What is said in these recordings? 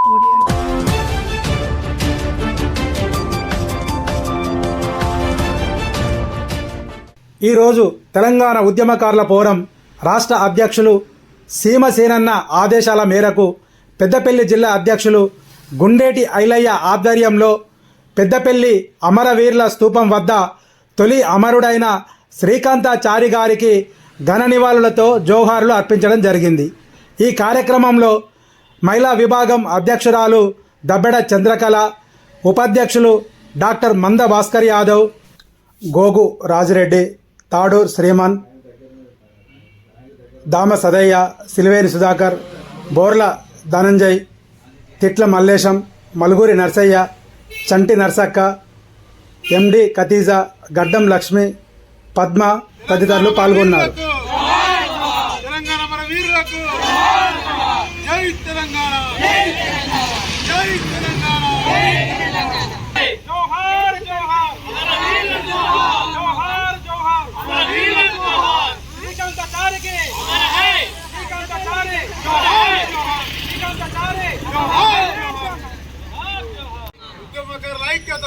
ఈరోజు తెలంగాణ ఉద్యమకారుల పోరం రాష్ట్ర అధ్యక్షులు సీమసేనన్న ఆదేశాల మేరకు పెద్దపల్లి జిల్లా అధ్యక్షులు గుండేటి ఐలయ్య ఆధ్వర్యంలో పెద్దపల్లి అమరవీరుల స్థూపం వద్ద తొలి అమరుడైన శ్రీకాంతాచారి గారికి ఘన నివాళులతో జోహార్లు అర్పించడం జరిగింది. ఈ కార్యక్రమంలో మహిళా విభాగం అధ్యక్షురాలు దబ్బెడ చంద్రకళ ఉపాధ్యక్షులు డాక్టర్ మంద భాస్కర్ యాదవ్ గోగు రాజిరెడ్డి తాడూర్ శ్రీమన్ దామ సదయ్య సిలివేరి సుధాకర్ బోర్ల ధనంజయ్ తిట్ల మల్లేశం మలుగురి నర్సయ్య చంటి నర్సక్క ఎండి ఖతీజా గడ్డం లక్ష్మి పద్మ తదితరులు పాల్గొన్నారు తెలంగాణ మన వీరులకు జై తెలంగాణ! జై తెలంగాణ! జోహార్ జోహార్ జోహార్! జోహార్ శ్రీకాంతాచారికి శ్రీకాంతాచారి శ్రీకాంతాచారి ఉద్యమకారుల ఐక్యత!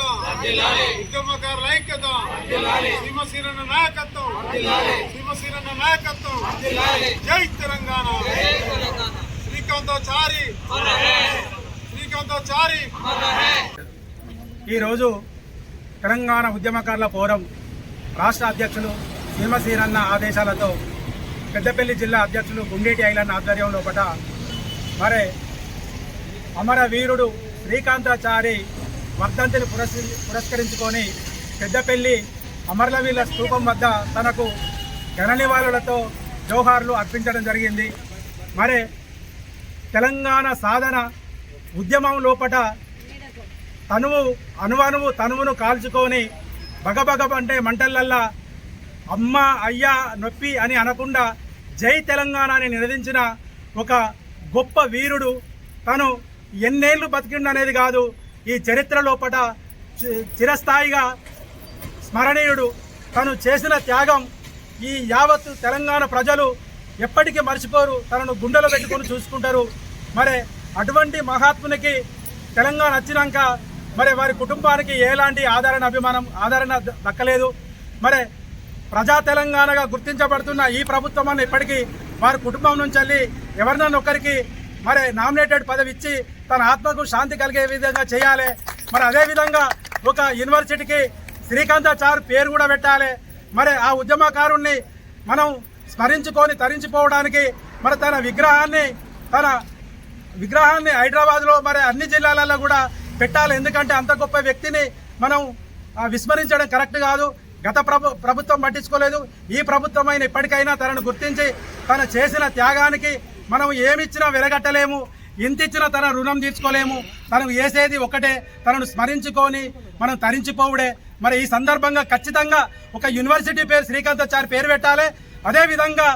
ఉద్యమకారుల ఐక్యత! సింహశీరణ నాయకత్వం! సింహశీరణ నాయకత్వం! జై తెలంగాణ! శ్రీకాంతాచారి శ్రీకాంతాచారి ఈరోజు తెలంగాణ ఉద్యమకారుల ఫోరం రాష్ట్ర అధ్యక్షులు సీమసీనన్న ఆదేశాలతో పెద్దపల్లి జిల్లా అధ్యక్షులు గుండేటి ఐలన్న ఆధ్వర్యంలో పట మరి అమరవీరుడు శ్రీకాంతాచారి వర్ధంతిని పురస్కరించుకొని పెద్దపల్లి అమరలవీల స్థూపం వద్ద తనకు ఘన నివాళులతో జోహార్లు అర్పించడం జరిగింది. మరి తెలంగాణ సాధన ఉద్యమం లోపట తనువు అనువనువు తనువును కాల్చుకొని బగబగ అంటే మంటలల్లా అమ్మ అయ్యా నొప్పి అని అనకుండా జై తెలంగాణ అని నినదించిన ఒక గొప్ప వీరుడు. తను ఎన్నేళ్ళు బతికిండు అనేది కాదు ఈ చరిత్ర లోపట చి- చిరస్థాయిగా స్మరణీయుడు. తను చేసిన త్యాగం ఈ యావత్ తెలంగాణ ప్రజలు ఎప్పటికీ మర్చిపోరు. తనను గుండెలో పెట్టుకొని చూసుకుంటారు. మరి అటువంటి మహాత్మునికి తెలంగాణ వచ్చినాక మరి వారి కుటుంబానికి ఎలాంటి ఆదరణ అభిమానం ఆదరణ దక్కలేదు. మరి ప్రజా తెలంగాణగా గుర్తించబడుతున్న ఈ ప్రభుత్వం అని ఇప్పటికీ వారి కుటుంబం నుంచి వెళ్ళి ఎవరినైనా ఒకరికి మరి నామినేటెడ్ పదవి ఇచ్చి తన ఆత్మకు శాంతి కలిగే విధంగా చేయాలి. మరి అదేవిధంగా ఒక యూనివర్సిటీకి శ్రీకాంతాచార్ పేరు కూడా పెట్టాలి. మరి ఆ ఉద్యమకారుణ్ణి మనం స్మరించుకొని తరించిపోవడానికి మరి తన విగ్రహాన్ని తన విగ్రహాన్ని హైదరాబాద్లో మరి అన్ని జిల్లాలలో కూడా పెట్టాలి. ఎందుకంటే అంత గొప్ప వ్యక్తిని మనం విస్మరించడం కరెక్ట్ కాదు. గత ప్రభు ప్రభుత్వం పట్టించుకోలేదు. ఈ ప్రభుత్వం అయిన ఇప్పటికైనా తనను గుర్తించి తను చేసిన త్యాగానికి మనం ఏమిచ్చినా వెలగట్టలేము ఇంతిచ్చినా తన రుణం తీర్చుకోలేము. తనకు వేసేది ఒకటే. తనను స్మరించుకొని మనం తరించిపోవుడే. మరి ఈ సందర్భంగా ఖచ్చితంగా ఒక యూనివర్సిటీ పేరు శ్రీకాంతాచారి పేరు పెట్టాలి. అదేవిధంగా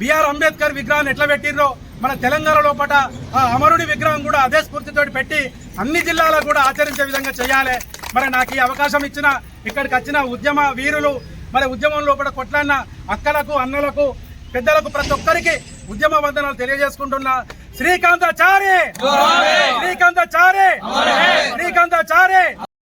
బిఆర్ అంబేద్కర్ విగ్రహాన్ని ఎట్లా పెట్టిండ్రో మన తెలంగాణ లోపల ఆ అమరుడి విగ్రహం కూడా అదే స్ఫూర్తితో పెట్టి అన్ని జిల్లాలకు కూడా ఆచరించే విధంగా చేయాలి. మరి నాకు ఈ అవకాశం ఇచ్చిన ఇక్కడికి వచ్చిన ఉద్యమ వీరులు మరి ఉద్యమం లోపల కొట్లాడిన అక్కలకు అన్నలకు పెద్దలకు ప్రతి ఒక్కరికి ఉద్యమ వందనాలు తెలియజేసుకుంటున్నా. శ్రీకాంతాచారి! శ్రీకాంతాచారి! శ్రీకాంతాచారి!